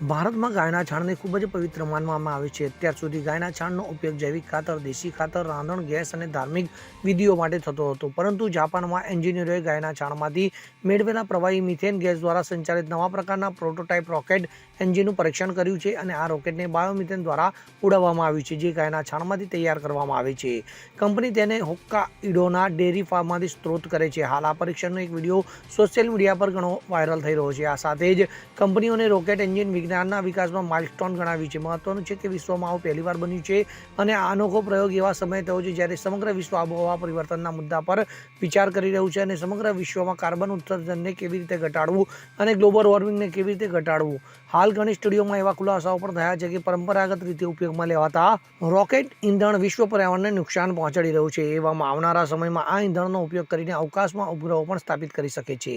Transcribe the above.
ભારતમાં ગાયના છાણને ખૂબ જ પવિત્ર માનવામાં આવે છે. અત્યાર સુધી ગાયના છાણનો ઉપયોગ જૈવિક ખાતર, દેશી ખાતર, રાંધણ, ગેસ અને ધાર્મિક વિધિઓ માટે થતો હતો. પરંતુ જાપાનમાં એન્જિનિયરોએ ગાયના છાણમાંથી મેળવેલા પ્રવાહી મિથેન ગેસ દ્વારા સંચાલિત નવા પ્રકારના પ્રોટોટાઇપ રોકેટ એન્જિનનું પરીક્ષણ કર્યું છે અને આ રોકેટને બાયોમિથેન દ્વારા ઉડાવવામાં આવ્યું છે, જે ગાયના છાણમાંથી તૈયાર કરવામાં આવે છે. કંપની તેને હોક્કા ઇડોના ડેરી ફાર્મમાંથી સ્ત્રોત કરે છે. હાલ આ પરીક્ષણનો એક વીડિયો સોશિયલ મીડિયા પર ઘણો વાયરલ થઈ રહ્યો છે. આ સાથે જ કંપનીઓને રોકેટ એન્જિન વિજ્ઞાનના વિકાસમાં માઇલસ્ટોન ગણાવ્યું છે. મહત્વનું છે કે વિશ્વમાં આવું પહેલીવાર બન્યું છે અને આ અનોખો પ્રયોગ એવા સમયે થયો છે જ્યારે સમગ્ર વિશ્વ આબોહવા પરિવર્તનના મુદ્દા પર વિચાર કરી રહ્યું છે અને સમગ્ર વિશ્વમાં કાર્બન ઉત્સર્જનને કેવી રીતે ઘટાડવું અને ગ્લોબલ વોર્મિંગને કેવી રીતે ઘટાડવું. હાલ ઘણી સ્ટુડિયોમાં એવા ખુલાસાઓ પણ થયા છે કે પરંપરાગત રીતે ઉપયોગમાં લેવાતા રોકેટ ઇંધણ વિશ્વ પર્યાવરણને નુકસાન પહોંચાડી રહ્યું છે. એવામાં આવનારા સમયમાં આ ઇંધણનો ઉપયોગ કરીને અવકાશમાં ઉપગ્રહો પણ સ્થાપિત કરી શકે છે.